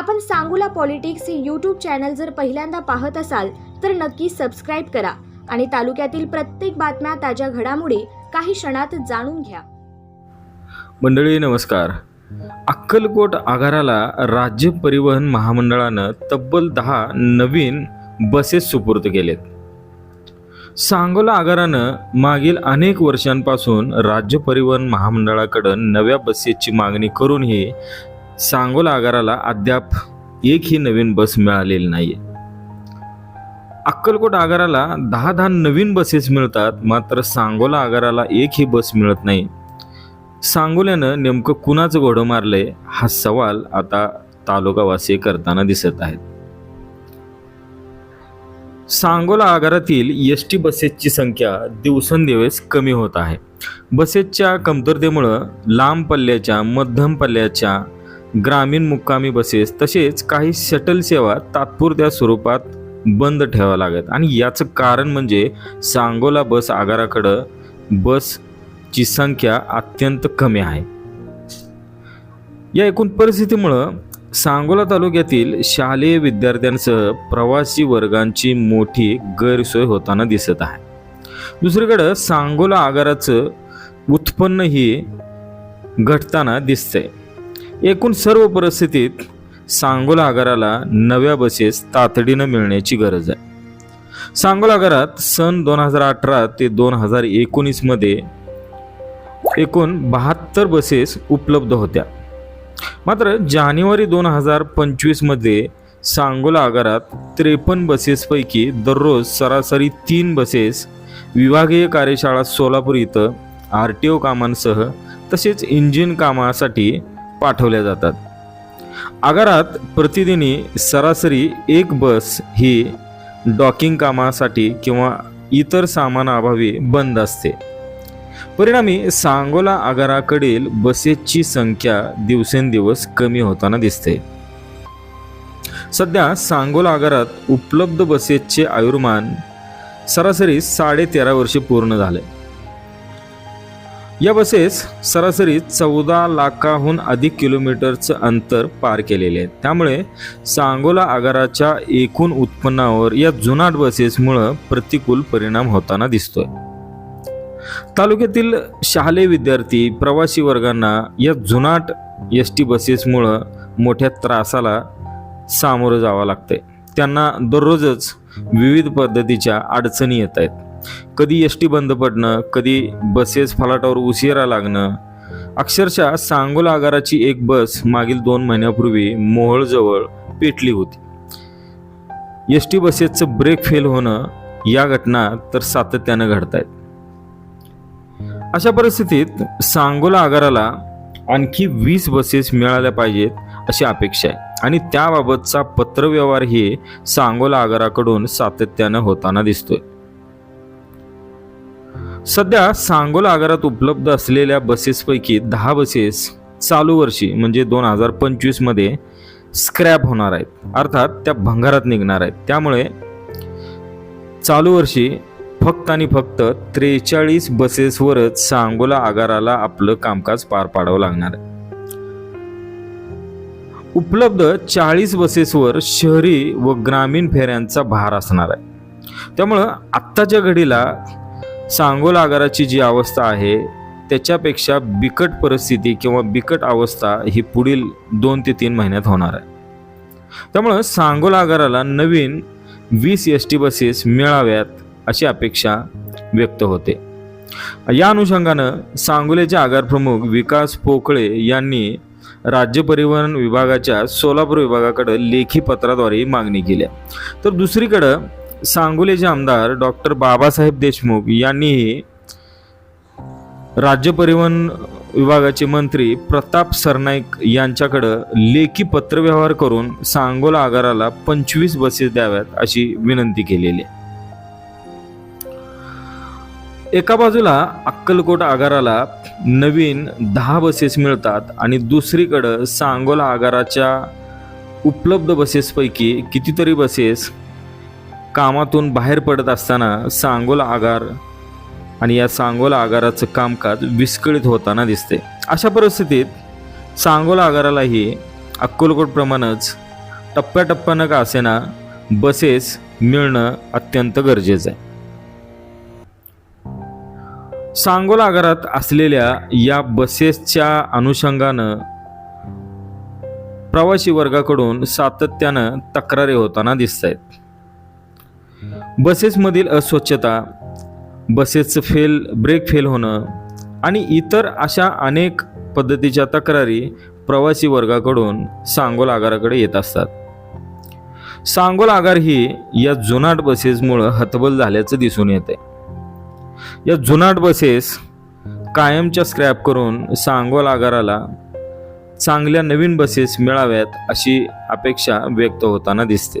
आपण सांगोला पॉलिटिक्स हे YouTube channel जर पहिल्यांदा पाहत असाल तर नक्की सबस्क्राईब करा आणि तालुक्यातील प्रत्येक बातम्या ताज्या घडामोडी काही क्षणात जाणून घ्या. मंडळी नमस्कार. अक्कलकोट आगाराला राज्य परिवहन महामंडळानं तब्बल दहा नवीन बसेस सुपूर्द केलेत. सांगोला आगारानं मागील अनेक वर्षांपासून राज्य परिवहन महामंडळाकडं नव्या बसेसची मागणी करूनही सांगोला आगाराला अद्याप एकही नवीन बस मिळालेली नाही अक्कलकोट आगाराला दहा दहा नवीन बसेस मिळतात मात्र सांगोला आगाराला एकही बस मिळत नाही. सांगोल्यानं नेमकं कुणाचं घोडं मारलंय हा सवाल आता तालुकावासी करताना दिसत आहेत. सांगोला आगारातील एस टी बसेसची संख्या दिवसेंदिवस कमी होत आहे. बसेसच्या कमतरतेमुळं लांब पल्ल्याच्या मध्यम पल्ल्याच्या ग्रामीण मुक्कामी बसेस तसेच काही शटल सेवा तात्पुरत्या स्वरूपात बंद ठेवाव्या लागत. आणि याचं कारण म्हणजे सांगोला बस आगाराकडं बसची संख्या अत्यंत कमी आहे. या एकूण परिस्थितीमुळं सांगोला तालुक्यातील शालेय विद्यार्थ्यांसह प्रवासी वर्गांची मोठी गैरसोय होताना दिसत आहे. दुसरीकडं सांगोला आगाराचं उत्पन्नही घटताना दिसतंय. एकूण सर्व परिस्थितीत सांगोला आगाराला नव्या बसेस तातडीनं मिळण्याची गरज आहे. सांगोला आगारात सन दोन हजार अठरा ते दोन हजार एकोणीसमध्ये एकूण बहात्तर बसेस उपलब्ध होत्या. मात्र जानेवारी दोन हजार पंचवीसमध्ये सांगोला आगारात त्रेपन्न बसेसपैकी दररोज सरासरी तीन बसेस विभागीय कार्यशाळा सोलापूर इथं आर टी ओ कामांसह तसेच इंजिन कामासाठी पाठवल्या जातात. आगारात प्रतिदिनी सरासरी एक बस ही डॉकिंग कामासाठी किंवा इतर सामानाअभावी बंद असते. परिणामी सांगोला आगाराकडील बसेसची संख्या दिवसेंदिवस कमी होताना दिसते. सध्या सांगोला आगारात उपलब्ध बसेसचे आयुर्मान सरासरी साडेतेरा वर्षे पूर्ण झाले. या बसेस सरासरी चौदा लाखाहून अधिक किलोमीटरचं अंतर पार केलेले आहेत. त्यामुळे सांगोला आगाराच्या एकूण उत्पन्नावर या जुनाट बसेसमुळं प्रतिकूल परिणाम होताना दिसतोय. तालुक्यातील शालेय विद्यार्थी प्रवासी वर्गांना या जुनाट एस टी बसेसमुळं मोठ्या त्रासाला सामोरं जावं लागतंय. त्यांना दररोजच विविध पद्धतीच्या अडचणी येत आहेत. कधी एस टी बंद पडणं कधी बसेस फलाटावर उशिरा लागणं. अक्षरशः सांगोला आगाराची एक बस मागील दोन महिन्यापूर्वी मोहोळजवळ पेटली होती. एस टी बसेसचं ब्रेक फेल होणं या घटना तर सातत्यानं घडत आहेत अशा परिस्थितीत सांगोला आगाराला आणखी वीस बसेस मिळाल्या पाहिजेत अशी अपेक्षा आहे. आणि त्याबाबतचा पत्रव्यवहारही सांगोला आगाराकडून सातत्यानं होताना दिसतोय. सध्या सांगोला आगारात उपलब्ध असलेल्या बसेसपैकी दहा बसेस चालू वर्षी म्हणजे दोन हजार पंचवीसमध्ये स्क्रॅप होणार आहेत. अर्थात त्या भंगारात निघणार आहेत. त्यामुळे चालू वर्षी फक्त आणि फक्त त्रेचाळीस बसेसवरच सांगोला आगाराला आपलं कामकाज पार पाडावं लागणार आहे. उपलब्ध चाळीस बसेसवर शहरी व ग्रामीण फेऱ्यांचा भार असणार आहे. त्यामुळं आत्ताच्या घडीला सांगोल आगाराची जी अवस्था आहे त्याच्यापेक्षा बिकट परिस्थिती किंवा बिकट अवस्था ही पुढील दोन ते तीन महिन्यात होणार आहे. त्यामुळं सांगोल आगाराला नवीन वीस एस टी बसेस मिळाव्यात अशी अपेक्षा व्यक्त होते. या अनुषंगानं सांगोल्याचे आगारप्रमुख विकास पोकळे यांनी राज्य परिवहन विभागाच्या सोलापूर विभागाकडे लेखी पत्राद्वारे मागणी केली तर दुसरीकडं सांगोलीचे आमदार डॉक्टर बाबासाहेब देशमुख यांनीही राज्य परिवहन विभागाचे मंत्री प्रताप सरनाईक यांच्याकडं लेखी पत्रव्यवहार करून सांगोला आगाराला पंचवीस बसेस द्याव्यात अशी विनंती केलेली आहे. एका बाजूला अक्कलकोट आगाराला नवीन दहा बसेस मिळतात आणि दुसरीकडं सांगोला आगाराच्या उपलब्ध बसेसपैकी कितीतरी बसेस कामातून बाहेर पडत असताना सांगोला आगार आणि या सांगोला आगाराचं कामकाज विस्कळीत होताना दिसते. अशा परिस्थितीत सांगोला आगारालाही अक्कलकोटप्रमाणेच टप्प्याटप्प्यानं का असेना बसेस मिळणं अत्यंत गरजेचं आहे. सांगोला आगारात असलेल्या या बसेसच्या अनुषंगानं प्रवासी वर्गाकडून सातत्यानं तक्रारी होताना दिसत आहेत बसेसमधील अस्वच्छता बसेसचं फेल ब्रेक फेल होणं आणि इतर अशा अनेक पद्धतीच्या तक्रारी प्रवासी वर्गाकडून सांगोल आगाराकडे येत असतात. सांगोल आगार ही या जुनाट बसेसमुळं हतबल झाल्याचं दिसून येते या जुनाट बसेस कायमच्या स्क्रॅप करून सांगोल आगाराला चांगल्या नवीन बसेस मिळाव्यात अशी अपेक्षा व्यक्त होताना दिसते.